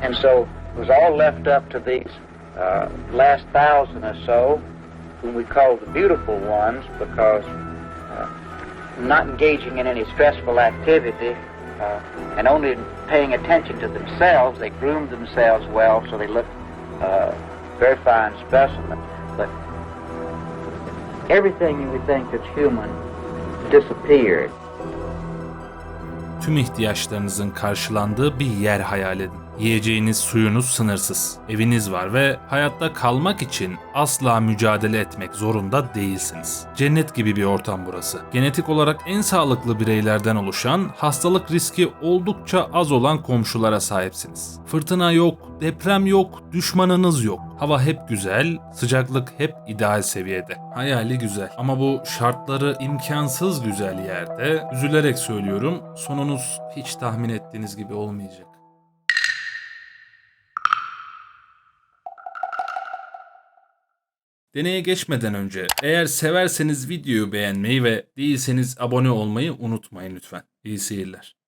And so it was all left up to these uh, last thousand or so, whom we call the beautiful ones, because uh, not engaging in any stressful activity uh, and only paying attention to themselves, they groomed themselves well, so they looked uh, very fine specimen. But everything you would think that's human disappeared. Tüm ihtiyaçlarınızın karşılandığı bir yer hayal edin. Yiyeceğiniz, suyunuz sınırsız. Eviniz var ve hayatta kalmak için asla mücadele etmek zorunda değilsiniz. Cennet gibi bir ortam burası. Genetik olarak en sağlıklı bireylerden oluşan, hastalık riski oldukça az olan komşulara sahipsiniz. Fırtına yok, deprem yok, düşmanınız yok. Hava hep güzel, sıcaklık hep ideal seviyede. Hayali güzel. Ama bu şartları imkansız güzel yerde, üzülerek söylüyorum, sonunuz hiç tahmin ettiğiniz gibi olmayacak. Deneye geçmeden önce eğer severseniz videoyu beğenmeyi ve değilseniz abone olmayı unutmayın lütfen. İyi seyirler.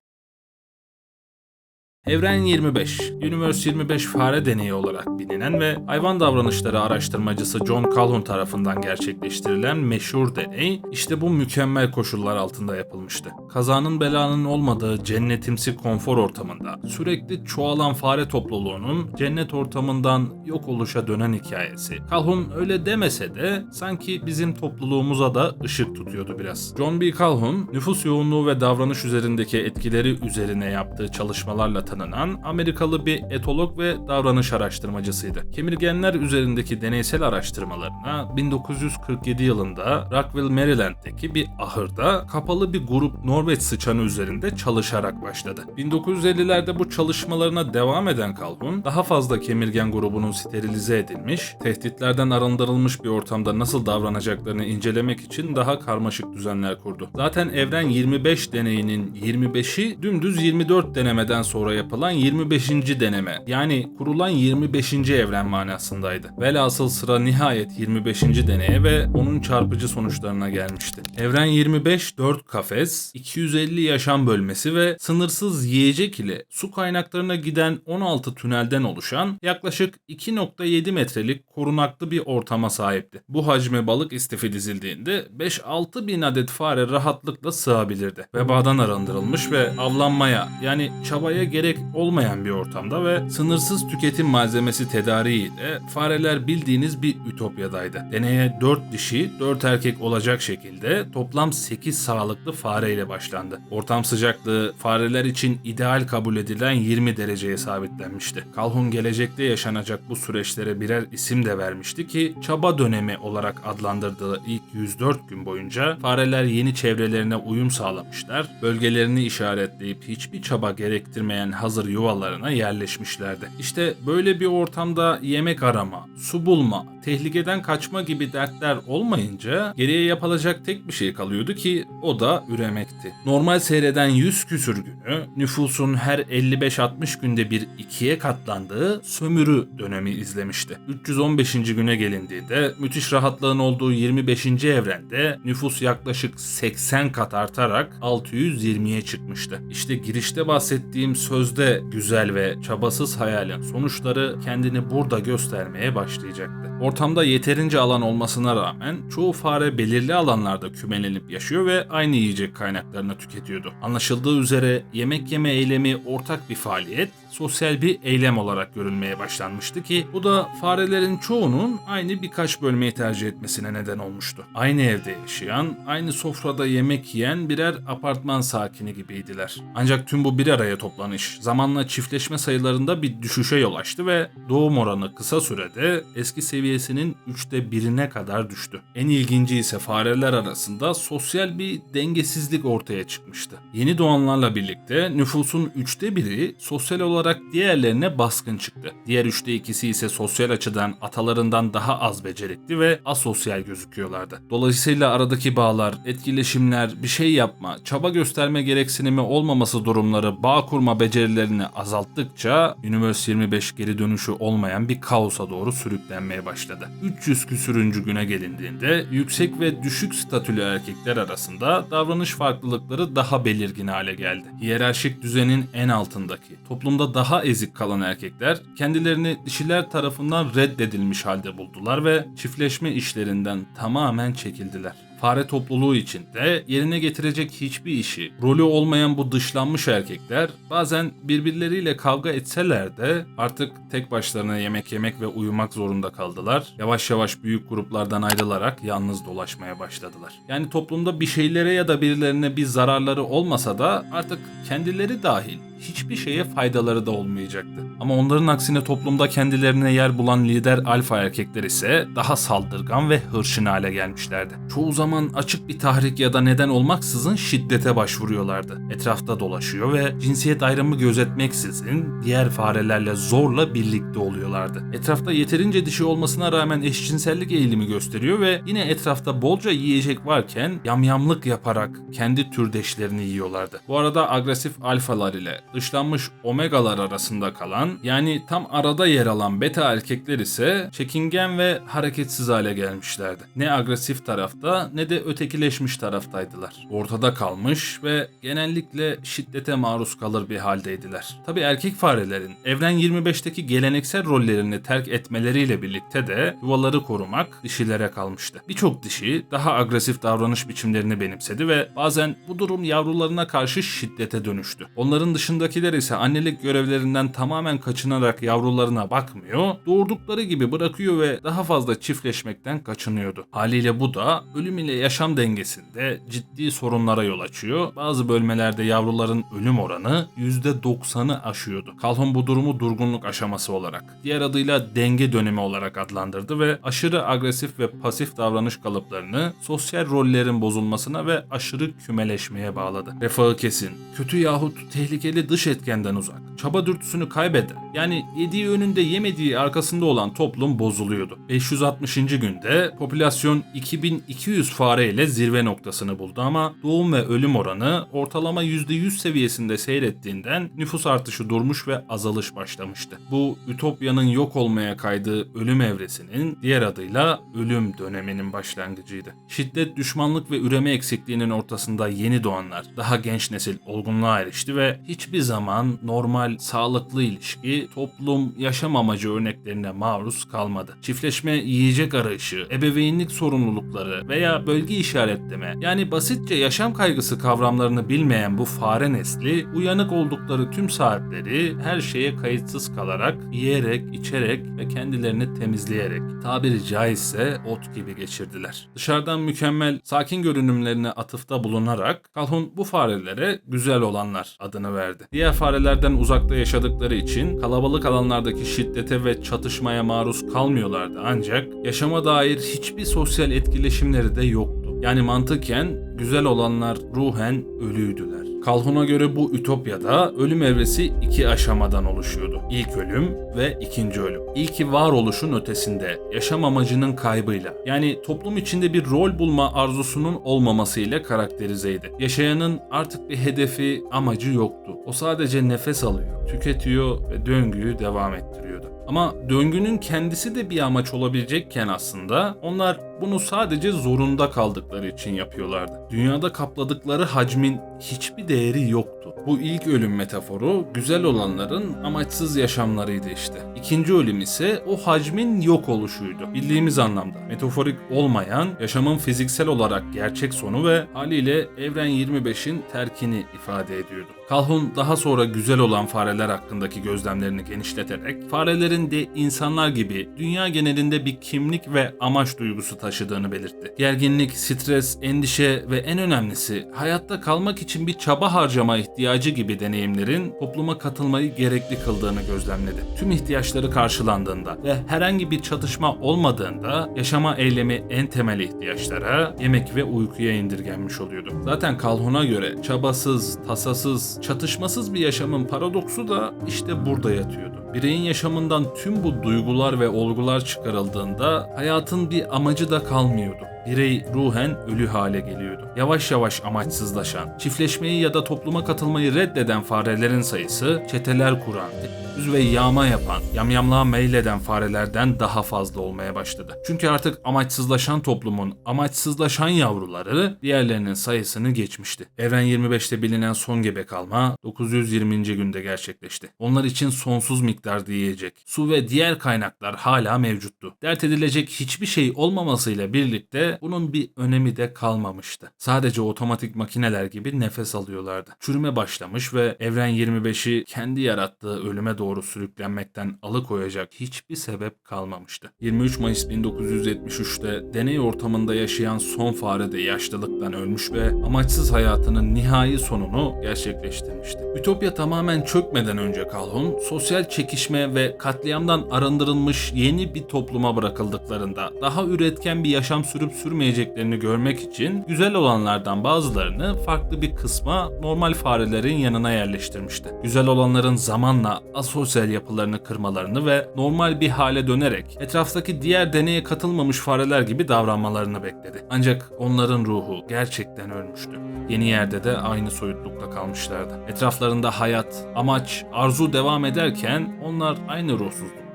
Evren 25, Universe 25 fare deneyi olarak bilinen ve hayvan davranışları araştırmacısı John Calhoun tarafından gerçekleştirilen meşhur deney işte bu mükemmel koşullar altında yapılmıştı. Kazanın belanın olmadığı cennetimsi konfor ortamında sürekli çoğalan fare topluluğunun cennet ortamından yok oluşa dönen hikayesi. Calhoun öyle demese de sanki bizim topluluğumuza da ışık tutuyordu biraz. John B. Calhoun nüfus yoğunluğu ve davranış üzerindeki etkileri üzerine yaptığı çalışmalarla tanınan Amerikalı bir etolog ve davranış araştırmacısıydı. Kemirgenler üzerindeki deneysel araştırmalarına 1947 yılında Rockville, Maryland'deki bir ahırda kapalı bir grup Norveç sıçanı üzerinde çalışarak başladı. 1950'lerde bu çalışmalarına devam eden Calhoun, daha fazla kemirgen grubunun sterilize edilmiş, tehditlerden arındırılmış bir ortamda nasıl davranacaklarını incelemek için daha karmaşık düzenler kurdu. Zaten Evren 25 deneyinin 25'i dümdüz 24 denemeden sonra yapılan 25. deneme. Yani kurulan 25. evren manasındaydı. Velhasıl sıra nihayet 25. deneye ve onun çarpıcı sonuçlarına gelmişti. Evren 25 4 kafes, 250 yaşam bölmesi ve sınırsız yiyecek ile su kaynaklarına giden 16 tünelden oluşan yaklaşık 2.7 metrelik korunaklı bir ortama sahipti. Bu hacme balık istifi dizildiğinde 5-6 bin adet fare rahatlıkla sığabilirdi. Vebadan arındırılmış ve avlanmaya yani çabaya gerek olmayan bir ortamda ve sınırsız tüketim malzemesi tedariğiyle fareler bildiğiniz bir ütopyadaydı. Deneye 4 dişi 4 erkek olacak şekilde toplam 8 sağlıklı fare ile başlandı. Ortam sıcaklığı fareler için ideal kabul edilen 20 dereceye sabitlenmişti. Calhoun gelecekte yaşanacak bu süreçlere birer isim de vermişti ki çaba dönemi olarak adlandırdığı ilk 104 gün boyunca fareler yeni çevrelerine uyum sağlamışlar, bölgelerini işaretleyip hiçbir çaba gerektirmeyen hazır yuvalarına yerleşmişlerdi. İşte böyle bir ortamda yemek arama, su bulma, tehlikeden kaçma gibi dertler olmayınca geriye yapılacak tek bir şey kalıyordu ki o da üremekti. Normal seyreden 100 küsür günü nüfusun her 55-60 günde bir ikiye katlandığı sömürü dönemi izlemişti. 315. güne gelindiğinde müthiş rahatlığın olduğu 25. evrende nüfus yaklaşık 80 kat artarak 620'ye çıkmıştı. İşte girişte bahsettiğim sözde güzel ve çabasız hayalin sonuçları kendini burada göstermeye başlayacaktı. Ortamda yeterince alan olmasına rağmen çoğu fare belirli alanlarda kümelenip yaşıyor ve aynı yiyecek kaynaklarını tüketiyordu. Anlaşıldığı üzere yemek yeme eylemi ortak bir faaliyet, sosyal bir eylem olarak görülmeye başlanmıştı ki bu da farelerin çoğunun aynı birkaç bölmeyi tercih etmesine neden olmuştu. Aynı evde yaşayan, aynı sofrada yemek yiyen birer apartman sakini gibiydiler. Ancak tüm bu bir araya toplanış zamanla çiftleşme sayılarında bir düşüşe yol açtı ve doğum oranı kısa sürede eski seviyesinin üçte birine kadar düştü. En ilginci ise fareler arasında sosyal bir dengesizlik ortaya çıkmıştı. Yeni doğanlarla birlikte nüfusun üçte biri sosyal olarak diğerlerine baskın çıktı. Diğer üçte ikisi ise sosyal açıdan atalarından daha az becerikli ve asosyal gözüküyorlardı. Dolayısıyla aradaki bağlar, etkileşimler, bir şey yapma, çaba gösterme gereksinimi olmaması durumları bağ kurma becerilerini azalttıkça Universe 25 geri dönüşü olmayan bir kaosa doğru sürüklenmeye başladı. Başladı. 300 küsürüncü güne gelindiğinde yüksek ve düşük statülü erkekler arasında davranış farklılıkları daha belirgin hale geldi. Hiyerarşik düzenin en altındaki, toplumda daha ezik kalan erkekler kendilerini dişiler tarafından reddedilmiş halde buldular ve çiftleşme işlerinden tamamen çekildiler. Fare topluluğu içinde yerine getirecek hiçbir işi, rolü olmayan bu dışlanmış erkekler bazen birbirleriyle kavga etseler de artık tek başlarına yemek yemek ve uyumak zorunda kaldılar. Yavaş yavaş büyük gruplardan ayrılarak yalnız dolaşmaya başladılar. Yani toplumda bir şeylere ya da birilerine bir zararları olmasa da artık kendileri dahil hiçbir şeye faydaları da olmayacaktı. Ama onların aksine toplumda kendilerine yer bulan lider alfa erkekler ise daha saldırgan ve hırçın hale gelmişlerdi. Çoğu zaman açık bir tahrik ya da neden olmaksızın şiddete başvuruyorlardı. Etrafta dolaşıyor ve cinsiyet ayrımı gözetmeksizin diğer farelerle zorla birlikte oluyorlardı. Etrafta yeterince dişi olmasına rağmen eşcinsellik eğilimi gösteriyor ve yine etrafta bolca yiyecek varken yamyamlık yaparak kendi türdeşlerini yiyorlardı. Bu arada agresif alfalar ile dışlanmış omegalar arasında kalan yani tam arada yer alan beta erkekler ise çekingen ve hareketsiz hale gelmişlerdi. Ne agresif tarafta ne de ötekileşmiş taraftaydılar. Ortada kalmış ve genellikle şiddete maruz kalır bir haldeydiler. Tabi erkek farelerin Evren 25'teki geleneksel rollerini terk etmeleriyle birlikte de yuvaları korumak dişilere kalmıştı. Birçok dişi daha agresif davranış biçimlerini benimsedi ve bazen bu durum yavrularına karşı şiddete dönüştü. Onların dışındakiler ise annelik görevlerinden tamamen kaçınarak yavrularına bakmıyor, doğurdukları gibi bırakıyor ve daha fazla çiftleşmekten kaçınıyordu. Haliyle bu da ölüm ile yaşam dengesinde ciddi sorunlara yol açıyor. Bazı bölmelerde yavruların ölüm oranı %90'ı aşıyordu. Calhoun bu durumu durgunluk aşaması olarak, diğer adıyla denge dönemi olarak adlandırdı ve aşırı agresif ve pasif davranış kalıplarını sosyal rollerin bozulmasına ve aşırı kümeleşmeye bağladı. Refahı kesin, kötü yahut tehlikeli dış etkenden uzak, çaba dürtüsünü kaybeden, yani yediği önünde yemediği arkasında olan toplum bozuluyordu. 560. günde popülasyon 2200 fare ile zirve noktasını buldu ama doğum ve ölüm oranı ortalama %100 seviyesinde seyrettiğinden nüfus artışı durmuş ve azalış başlamıştı. Bu Ütopya'nın yok olmaya kaydığı ölüm evresinin diğer adıyla ölüm döneminin başlangıcıydı. Şiddet, düşmanlık ve üreme eksikliğinin ortasında yeni doğanlar, daha genç nesil olgunluğa erişti ve hiçbir zaman normal, sağlıklı ilişki, toplum, yaşam amacı örneklerine maruz kalmadı. Çiftleşme, yiyecek arayışı, ebeveynlik sorumlulukları veya bölge işaretleme yani basitçe yaşam kaygısı kavramlarını bilmeyen bu fare nesli uyanık oldukları tüm saatleri her şeye kayıtsız kalarak, yiyerek, içerek ve kendilerini temizleyerek tabiri caizse ot gibi geçirdiler. Dışarıdan mükemmel, sakin görünümlerine atıfta bulunarak Calhoun bu farelere güzel olanlar adını verdi. Diğer farelerden uzakta yaşadıkları için kalabalık alanlardaki şiddete ve çatışmaya maruz kalmıyorlardı ancak yaşama dair hiçbir sosyal etkileşimleri de yoktu. Yani mantıken güzel olanlar ruhen ölüydüler. Calhoun'a göre bu ütopyada ölüm evresi iki aşamadan oluşuyordu. İlk ölüm ve ikinci ölüm. İlki varoluşun ötesinde, yaşam amacının kaybıyla. Yani toplum içinde bir rol bulma arzusunun olmamasıyla karakterizeydi. Yaşayanın artık bir hedefi, amacı yoktu. O sadece nefes alıyor, tüketiyor ve döngüyü devam ettiriyordu. Ama döngünün kendisi de bir amaç olabilecekken aslında onlar bunu sadece zorunda kaldıkları için yapıyorlardı. Dünyada kapladıkları hacmin hiçbir değeri yoktu. Bu ilk ölüm metaforu güzel olanların amaçsız yaşamlarıydı işte. İkinci ölüm ise o hacmin yok oluşuydu. Bildiğimiz anlamda metaforik olmayan yaşamın fiziksel olarak gerçek sonu ve haliyle Evren 25'in terkini ifade ediyordu. Calhoun daha sonra güzel olan fareler hakkındaki gözlemlerini genişleterek farelerin de insanlar gibi dünya genelinde bir kimlik ve amaç duygusu taşıdığını belirtti. Gerginlik, stres, endişe ve en önemlisi hayatta kalmak için bir çaba harcama ihtiyacı gibi deneyimlerin topluma katılmayı gerekli kıldığını gözlemledi. Tüm ihtiyaçları karşılandığında ve herhangi bir çatışma olmadığında yaşama eylemi en temel ihtiyaçlara, yemek ve uykuya indirgenmiş oluyordu. Zaten Calhoun'a göre çabasız, tasasız, çatışmasız bir yaşamın paradoksu da işte burada yatıyordu. Bireyin yaşamından tüm bu duygular ve olgular çıkarıldığında hayatın bir amacı da kalmıyordu. Birey ruhen ölü hale geliyordu. Yavaş yavaş amaçsızlaşan, çiftleşmeyi ya da topluma katılmayı reddeden farelerin sayısı çeteler kuran, üz ve yağma yapan, yamyamlığa meyleden farelerden daha fazla olmaya başladı. Çünkü artık amaçsızlaşan toplumun amaçsızlaşan yavruları diğerlerinin sayısını geçmişti. Evren 25'te bilinen son gebe kalma 920. günde gerçekleşti. Onlar için sonsuz miktarda yiyecek, su ve diğer kaynaklar hala mevcuttu. Dert edilecek hiçbir şey olmamasıyla birlikte bunun bir önemi de kalmamıştı. Sadece otomatik makineler gibi nefes alıyorlardı. Çürüme başlamış ve Evren 25'i kendi yarattığı ölüme doğru sürüklenmekten alıkoyacak hiçbir sebep kalmamıştı. 23 Mayıs 1973'te deney ortamında yaşayan son fare de yaşlılıktan ölmüş ve amaçsız hayatının nihai sonunu gerçekleştirmişti. Ütopya tamamen çökmeden önce Calhoun, sosyal çekişme ve katliamdan arındırılmış yeni bir topluma bırakıldıklarında daha üretken bir yaşam sürüp sürmeyeceklerini görmek için güzel olanlardan bazılarını farklı bir kısma normal farelerin yanına yerleştirmişti. Güzel olanların zamanla asosyal yapılarını kırmalarını ve normal bir hale dönerek etraftaki diğer deneye katılmamış fareler gibi davranmalarını bekledi. Ancak onların ruhu gerçekten ölmüştü. Yeni yerde de aynı soyutlukta kalmışlardı. Etraflarında hayat, amaç, arzu devam ederken onlar aynı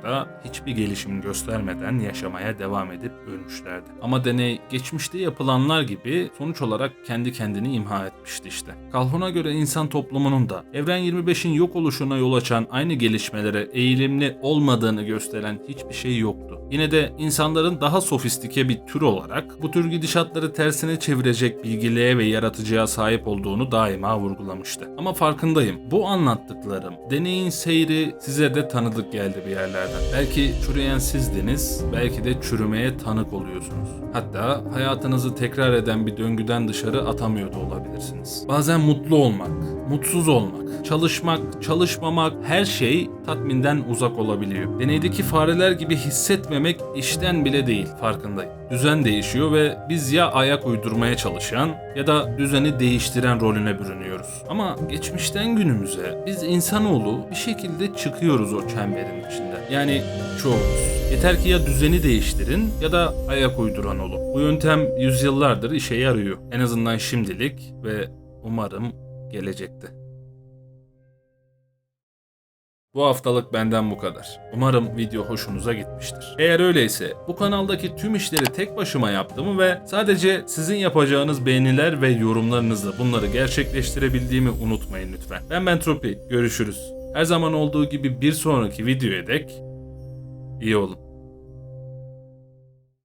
ruhsuzlukta hiçbir gelişim göstermeden yaşamaya devam edip ölmüşlerdi. Ama deney geçmişte yapılanlar gibi sonuç olarak kendi kendini imha etmişti işte. Calhoun'a göre insan toplumunun da Evren 25'in yok oluşuna yol açan aynı gelişmelere eğilimli olmadığını gösteren hiçbir şey yoktu. Yine de insanların daha sofistike bir tür olarak bu tür gidişatları tersine çevirecek bilgiliğe ve yaratıcıya sahip olduğunu daima vurgulamıştı. Ama farkındayım. Bu anlattıklarım deneyin seyri size de tanıdık geldi bir yerlerden. Belki çürüyen sizdiniz, belki de çürümeye tanık oluyorsunuz. Hatta hayatınızı tekrar eden bir döngüden dışarı atamıyor da olabilirsiniz. Bazen mutlu olmak, mutsuz olmak, çalışmak, çalışmamak her şey tatminden uzak olabiliyor. Deneydeki fareler gibi hissetmemek işten bile değil farkındayım. Düzen değişiyor ve biz ya ayak uydurmaya çalışan ya da düzeni değiştiren rolüne bürünüyoruz. Ama geçmişten günümüze biz insanoğlu bir şekilde çıkıyoruz o çemberin içinden. Yani çoğumuz. Yeter ki ya düzeni değiştirin ya da ayak uyduran olun. Bu yöntem yüzyıllardır işe yarıyor. En azından şimdilik ve umarım gelecekte. Bu haftalık benden bu kadar. Umarım video hoşunuza gitmiştir. Eğer öyleyse bu kanaldaki tüm işleri tek başıma yaptığımı ve sadece sizin yapacağınız beğeniler ve yorumlarınızla bunları gerçekleştirebildiğimi unutmayın lütfen. Ben Bentropi. Görüşürüz. Her zaman olduğu gibi bir sonraki videoya dek iyi olun.